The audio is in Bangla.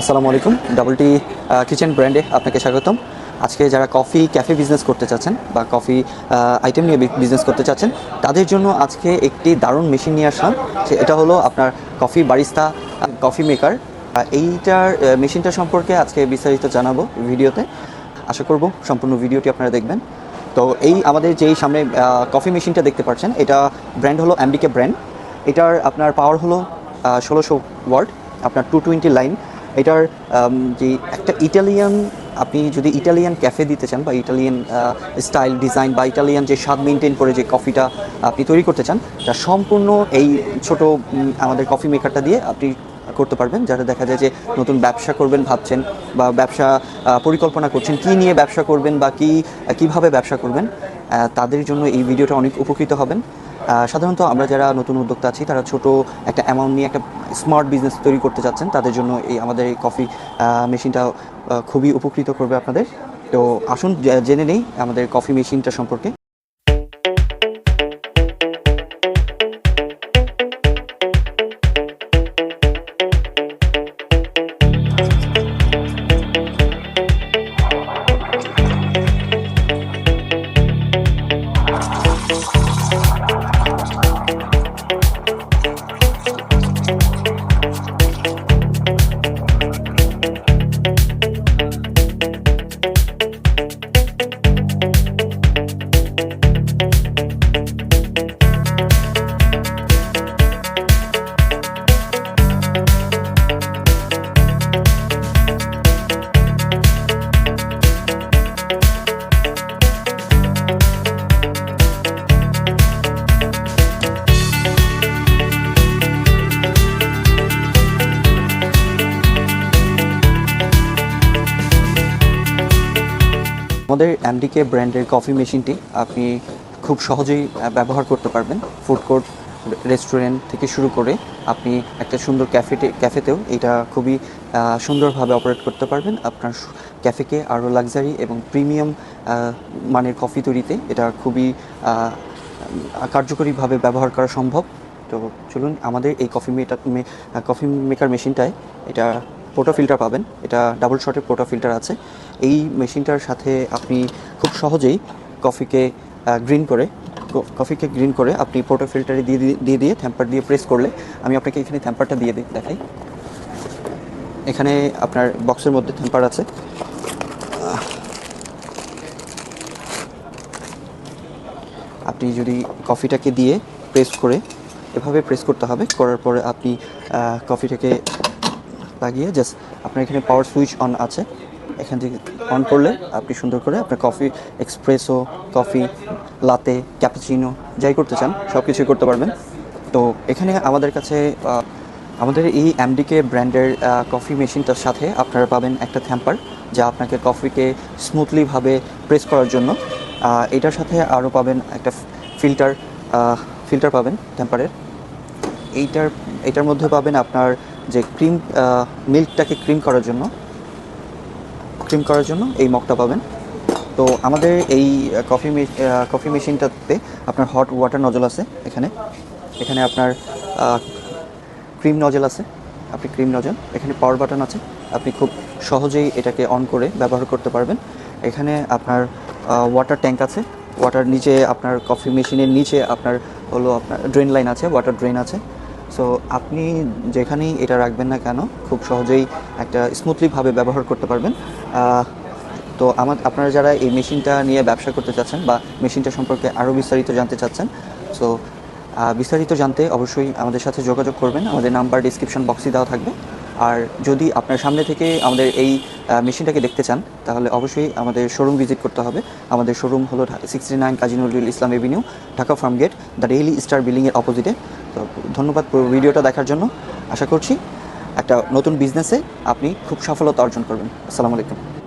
আসসালামু আলাইকুম। ডাবল টি কিচেন ব্র্যান্ডে আপনাকে স্বাগতম। আজকে যারা কফি ক্যাফে বিজনেস করতে চাচ্ছেন বা কফি আইটেম নিয়ে বিজনেস করতে চাচ্ছেন, তাদের জন্য আজকে একটি দারুণ মেশিন নিয়ে আসলাম। এটা হলো আপনার কফি বারিস্তা কফি মেকার এইটার মেশিনটা সম্পর্কে আজকে বিস্তারিত জানাব ভিডিওতে। আশা করব সম্পূর্ণ ভিডিওটি আপনারা দেখবেন। তো এই আমাদের যেই সামনে কফি মেশিনটা দেখতে পাচ্ছেন, এটা ব্র্যান্ড হলো অ্যাম্বিকে ব্র্যান্ড এটার আপনার পাওয়ার হলো ষোলোশো ওয়ার্ড আপনার টু টোয়েন্টি লাইন এটার যে একটা ইটালিয়ান আপনি যদি ইটালিয়ান ক্যাফে দিতে চান বা ইটালিয়ান স্টাইল ডিজাইন বা ইটালিয়ান যে স্বাদ মেনটেন করে যে কফিটা আপনি তৈরি করতে চান, তা সম্পূর্ণ এই ছোট আমাদের কফি মেকারটা দিয়ে আপনি করতে পারবেন। যারা দেখা যায় যে নতুন ব্যবসা করবেন ভাবছেন বা ব্যবসা পরিকল্পনা করছেন, কি নিয়ে ব্যবসা করবেন বা কি কীভাবে ব্যবসা করবেন। তাদের জন্য এই ভিডিওটা অনেক উপকৃত হবেন। সাধারণত আমরা যারা নতুন উদ্যোক্তা আছি, তারা ছোট একটা অ্যামাউন্ট নিয়ে একটা স্মার্ট বিজনেস তৈরি করতে চাচ্ছেন, তাদের জন্য এই আমাদের এই কফি মেশিনটা খুবই উপকৃত করবে আপনাদের। তো আসুন জেনে নেই আমাদের কফি মেশিনটা সম্পর্কে। আমাদের এমডিকে ব্র্যান্ডের কফি মেশিনটি আপনি খুব সহজেই ব্যবহার করতে পারবেন। ফুড কোর্ট রেস্টুরেন্ট থেকে শুরু করে আপনি একটা সুন্দর ক্যাফেতে ক্যাফেতেও এটা খুবই সুন্দরভাবে অপারেট করতে পারবেন। আপনার ক্যাফেকে আরও লাক্সারি এবং প্রিমিয়াম মানের কফি তৈরিতে এটা খুবই কার্যকরীভাবে ব্যবহার করা সম্ভব। তো চলুন, আমাদের এই কফি মেটা কফি মেকার মেশিনটায় এটা পোটো ফিল্টার পাবেন। এটা ডাবল শটের পোটো ফিল্টার আছে। এই মেশিনটার সাথে আপনি খুব সহজেই কফিকে গ্রিন করে কফিকে গ্রিন করে আপনি পোটো ফিল্টারে দিয়ে দিয়ে- দিয়ে থ্যাম্পার দিয়ে প্রেস করলে আমি আপনাকে এখানে থ্যাম্পারটা দিয়ে দিই দেখাই। এখানে আপনার বক্সের মধ্যে থ্যাম্পার আছে। আপনি যদি কফিটাকে দিয়ে প্রেস করে এভাবে প্রেস করতে হবে, করার পরে আপনি কফিটাকে লাগিয়ে জাস্ট আপনার এখানে পাওয়ার সুইচ অন আছে। এখান থেকে অন করলে আপনি সুন্দর করে আপনার coffee espresso coffee latte cappuccino যাই করতে চান সব কিছুই করতে পারবেন। তো এখানে আমাদের কাছে আমাদের এই এমডিকে ব্র্যান্ডের কফি মেশিনটার সাথে আপনারা পাবেন একটা থ্যাম্পার যা আপনাকে কফিকে স্মুথলিভাবে প্রেস করার জন্য এটার সাথে আরও পাবেন একটা ফিল্টার ফিল্টার পাবেন টেম্পারের এইটার, এটার মধ্যে পাবেন আপনার যে ক্রিম মিল্কটাকে ক্রিম করার জন্য ক্রিম করার জন্য এই মগটা পাবেন। তো আমাদের এই কফি কফি মেশিনটাতে আপনার হট ওয়াটার নজল আছে এখানে। এখানে আপনার ক্রিম নজল আছে, আপনি ক্রিম নজল এখানে পাওয়ার বাটন আছে, আপনি খুব সহজেই এটাকে অন করে ব্যবহার করতে পারবেন। এখানে আপনার ওয়াটার ট্যাঙ্ক আছে ওয়াটার নিচে আপনার কফি মেশিনের নিচে আপনার হলো আপনার ড্রেন লাইন আছে ওয়াটার ড্রেন আছে। সো আপনি যেখানেই এটা রাখবেন না কেন, খুব সহজেই একটা স্মুথলিভাবে ব্যবহার করতে পারবেন। তো আমার, আপনারা যারা এই মেশিনটা নিয়ে ব্যবসা করতে চাচ্ছেন বা মেশিনটা সম্পর্কে আরও বিস্তারিত জানতে চাচ্ছেন সো বিস্তারিত জানতে অবশ্যই আমাদের সাথে যোগাযোগ করবেন। আমাদের নাম্বার ডিসক্রিপশন বক্সে দেওয়া থাকবে। আর যদি আপনার সামনে থেকে আমাদের এই মেশিনটাকে দেখতে চান, তাহলে অবশ্যই আমাদের শোরুম ভিজিট করতে হবে। আমাদের শোরুম হলো sixty nine Kazi Nazrul Islam avenue Dhaka farm gate the daily star বিল্ডিংয়ের অপোজিটে তো ধন্যবাদ ভিডিওটা দেখার জন্য। আশা করছি একটা নতুন বিজনেসে আপনি খুব সফলতা অর্জন করবেন। আসসালামু আলাইকুম।